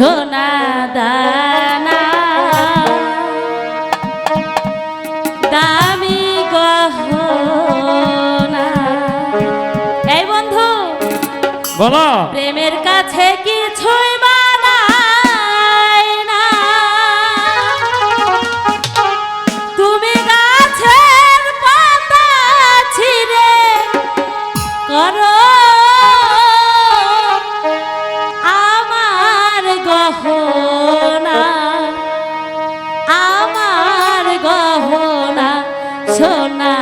সোনা দামি বন্ধু বলো। প্রেমের কাছে কি ছয় সোনা